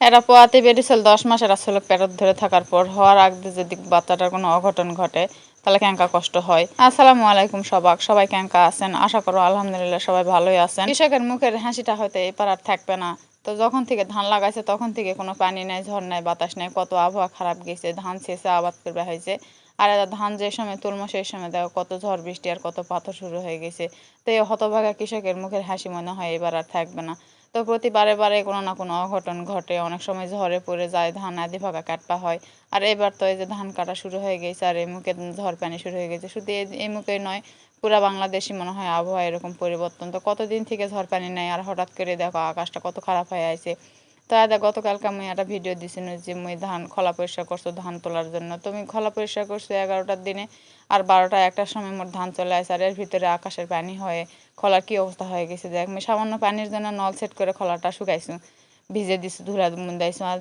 এরা পোয়াতে বেরিয়েছিল দশ মাস এরা ছিল পেটত ধরে থাকার পর। হওয়ার আগে যদি বাচ্চাটার কোনো অঘটন ঘটে, তাহলে ক্যাঙ্কা কষ্ট হয়। আসসালামু আলাইকুম সবাক, সবাই ক্যাঙ্কা আছেন? আশা করো আলহামদুলিল্লাহ সবাই ভালোই আছেন। কৃষকের মুখের হাসিটা হয়তো এপার আর থাকবে না। তো যখন থেকে ধান লাগাইছে, তখন থেকে কোনো পানি নেই, ঝড় নেই, বাতাস নেই, কত আবহাওয়া খারাপ গেছে, ধান শেষে আবাদ করবে হয়েছে। আর ধান যে সময় তুলমো, সেই সময় দেখো কত ঝড় বৃষ্টি আর কত পাথর শুরু হয়ে গেছে। তো এই হতভাগা কৃষকের মুখের হাসি মনে হয় এবার আর থাকবে না। তো প্রতিবারে বারে কোনো না কোনো অঘটন ঘটে। অনেক সময় ঝড়ে পড়ে যায়, ধান আদি ভাগা কাটপা হয়। আর এবার তো এই যে ধান কাটা শুরু হয়ে গেছে আর এই মুখে ঝড় পানি শুরু হয়ে গেছে। শুধু এই- মুখে নয়, পুরা বাংলাদেশই মনে হয় আবহাওয়া এরকম পরিবর্তন। তো কতদিন থেকে ঝড় পানি নেয় আর হঠাৎ করে দেখো আকাশটা কত খারাপ হয়ে আছে। তো আদা, গতকালকে আমি একটা ভিডিও দিছিল যে মুই ধান, খোলা পরিষ্কার করছ ধান তোলার জন্য। তুমি খোলা পরিষ্কার করছ এগারোটার দিনে, আর বারোটা একটার সময় মোট ধান চলে আসে, আর এর ভিতরে আকাশের পানি হয়ে, খোলার কি অবস্থা হয়ে গেছে দেখ। আমি সামান্য পানির জন্য নল সেট করে খোলাটা শুকাইছো, ভিজে দিছি ধুলা মুন্দাইছো আর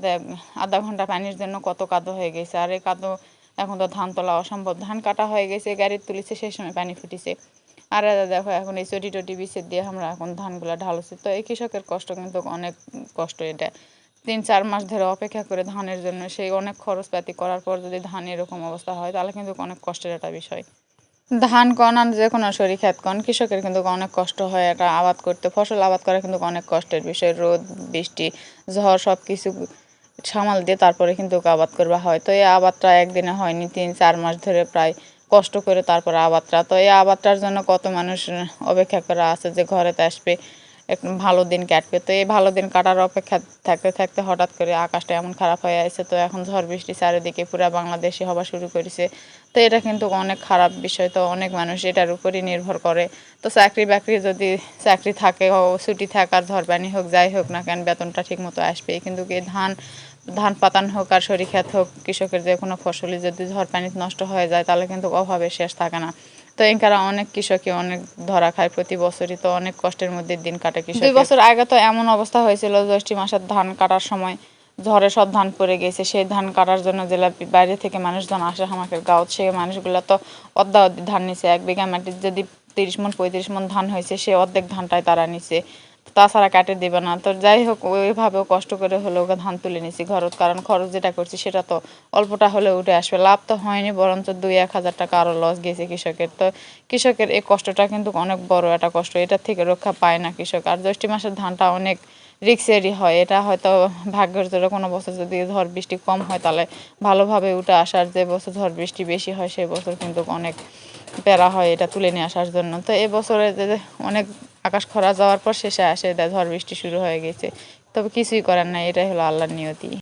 আধা ঘণ্টা পানির জন্য কত কাদো হয়ে গেছে, আর এই কাদো এখন তো ধান তোলা অসম্ভব। ধান কাটা হয়ে গেছে, গাড়ির তুলিছে, সেই সময় পানি ফুটিছে। আর দেখো, এখন এই চটি টটি বিছের দিয়ে আমরা এখন ধানগুলো ঢালছি। তো এই কৃষকের কষ্ট কিন্তু অনেক কষ্ট এটা। তিন, চার মাস ধরে অপেক্ষা করে ধানের জন্য সেই অনেক খরচপাতি করার পর যদি ধান এরকম অবস্থা হয়, তাহলে কিন্তু অনেক কষ্টের একটা বিষয়। ধান কন আর যে কোনো সরি খ্যাত কন, কৃষকের কিন্তু অনেক কষ্ট হয় এটা আবাদ করতে। ফসল আবাদ করা কিন্তু অনেক কষ্টের বিষয়। রোদ, বৃষ্টি, ঝড় সব কিছু সামাল দিয়ে তারপরে কিন্তু আবাদ করবা হয়। তো এই আবাদটা একদিনে হয়নি, তিন, চার মাস ধরে প্রায় কষ্ট করে তারপর আবাদটা তো এই আবাদটার জন্য কত মানুষ অপেক্ষা করা আছে যে ঘরেতে আসবে। ভালো দিন কাটবে। তো এই ভালো দিন কাটার অপেক্ষা থাকতে থাকতে হঠাৎ করে আকাশটা এমন খারাপ হয়ে আছে তো এখন ঝড় বৃষ্টি চারিদিকে পুরো বাংলাদেশে হওয়া শুরু করেছে। তো এটা কিন্তু অনেক খারাপ বিষয়, তো অনেক মানুষ এটার উপরই নির্ভর করে। তো চাকরি বাকরি যদি চাকরি থাকে ছুটি থাকার ঝড় পানি হোক, যাই হোক না কেন, বেতনটা ঠিক মতো আসবে কিন্তু কি ধান ধান পাতান হোক আর সরিষাত হোক, কৃষকের যে কোনো ফসলই যদি ঝড় পানিতে নষ্ট হয়ে যায়, তাহলে কিন্তু অভাবে শেষ থাকে না। তো এনকারা অনেক কৃষকই অনেক ধরা খায় প্রতি বছরই, তো অনেক কষ্টের মধ্যে দিন কাটে কৃষক দুই বছর আগে তো এমন অবস্থা হয়েছিল, জ্যৈষ্ঠী মাসের ধান কাটার সময় ঝড়ে সব ধান পড়ে গেছে, সেই ধান কাটার জন্য জেলা বাইরে থেকে মানুষজন আসে আমাকে গাঁও সেই মানুষগুলো তো অদ্দা অদ্দি ধান নিছে। এক বিঘা মাটির যদি তিরিশ মন, পঁয়ত্রিশ মন ধান হয়েছে, সে অর্ধেক ধানটাই তারা নিছে। তাছাড়া কাটে দেবে না। তো যাই হোক, ওইভাবেও কষ্ট করে হলেও ধান তুলে নিছি ঘরত। কারণ খরচ যেটা করছি সেটা তো অল্পটা হলে উঠে আসবে। লাভ তো হয়নি, বরঞ্চ দুই এক হাজার টাকা আরও লস গেছে কৃষকের। তো কৃষকের এই কষ্টটা কিন্তু অনেক বড় একটা কষ্ট। এটা থেকে রক্ষা পায় না কৃষক। আর জ্যৈষ্ঠী মাসের ধানটা অনেক রিক্সেরই হয়। এটা হয়তো ভাগ্যের জোরে কোনো বছর যদি ঝড় বৃষ্টি কম হয়, তাহলে ভালোভাবে উঠে আসার যে বছর ঝড় বৃষ্টি বেশি হয় সেই বছর কিন্তু অনেক প্যারা হয় এটা তুলে নিয়ে আসার জন্য। তো এবছরে যে অনেক আকাশ খরা যাওয়ার পর শেষে আসে ঝড় বৃষ্টি শুরু হয়ে গেছে। তবে কিছুই করার নাই, এটাই হলো আল্লাহর নিয়তি।